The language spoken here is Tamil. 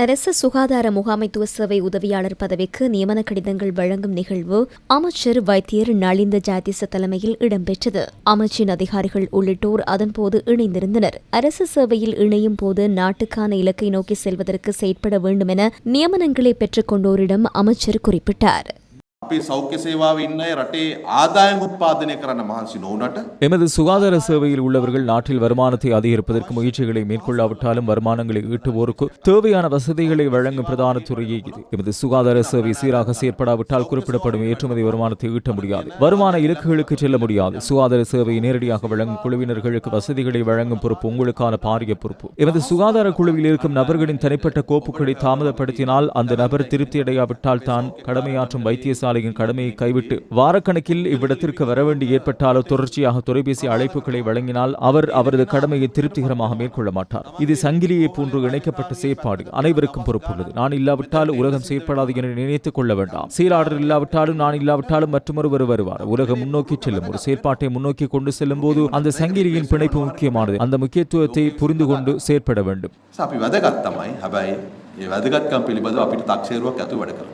அரசு சுகாதார முகாமைத்துவ சேவை உதவியாளர் பதவிக்கு நியமன கடிதங்கள் வழங்கும் நிகழ்வு அமைச்சர் வைத்தியர் நளிந்த ஜாதிச தலைமையில் இடம்பெற்றது. அமைச்சின் அதிகாரிகள் உள்ளிட்டோர் அதன்போது இணைந்திருந்தனர். அரசு சேவையில் இணையும் போது நாட்டுக்கான இலக்கை நோக்கி செல்வதற்கு செயற்பட வேண்டும் என நியமனங்களை பெற்றுக் கொண்டோரிடம் அமைச்சர் குறிப்பிட்டார். අපි සෞඛ්‍ය සේවාව ඉන්න අය රටේ ආදායම් උත්පාදනය කරන්න මහන්සි නොවනට எமது சுகாதார சேவையில் உள்ளவர்கள் நாட்டில் வருமானத்தை அதிகரிப்பதற்கு முயற்சிகளை மேற்கொள்ளாவிட்டாலும் வருமானங்களை ஈட்டுவோருக்கு தேவையான வசதிகளை வழங்கும் பிரதான துறையே இது எமது சுகாதார சேவை சீராக செயற்படாவிட்டால் குறிப்பிடப்படும் ஏற்றுமதி வருமானத்தை ஈட்ட முடியாது வருமான இலக்குகளுக்கு செல்ல முடியாது சுகாதார சேவையை நேரடியாக வழங்கும் குழுவினர்களுக்கு வசதிகளை வழங்கும் பொறுப்பு உங்களுக்கான பாரிய பொறுப்பு எமது சுகாதார குழுவில் இருக்கும் நபர்களின் தனிப்பட்ட கோப்புகளை தாமதப்படுத்தினால் அந்த நபர் திருப்தி அடையாவிட்டால் தான் கடமையாற்றும் வைத்தியசாலையின் கடமையை கைவிட்டு வாரக்கணக்கில் இவ்விடத்திற்கு வர வேண்டி ஏற்பட்டாலோ தொடர்ச்சியாக தொலைபேசி அழைப்புகளை வழங்கினால் அவர் அவரது கடமையை திருப்திகரமாக மேற்கொள்ள மாட்டார் இது சங்கிலியை போன்று இணைக்கப்பட்ட செயற்பாடு அனைவருக்கும் பொறுப்புள்ளது நான் இல்லாவிட்டால் உலகம் செயற்படாது என நினைத்துக் கொள்ள வேண்டாம் செயலாளர் இல்லாவிட்டாலும் நான் இல்லாவிட்டாலும் மற்றொருவர் வருவார் உலகம் முன்னோக்கி செல்லும் ஒரு செயற்பாட்டை முன்னோக்கி கொண்டு செல்லும் போது அந்த சங்கிலியின் பிணைப்பு முக்கியமானது அந்த முக்கியத்துவத்தை புரிந்து கொண்டு செயற்பட வேண்டும் අපි වැදගත් තමයි හැබැයි ඒ වැදගත්කම් පිළිබඳව අපිට තක්සේරුවක් ඇතු වැඩ කරන්න.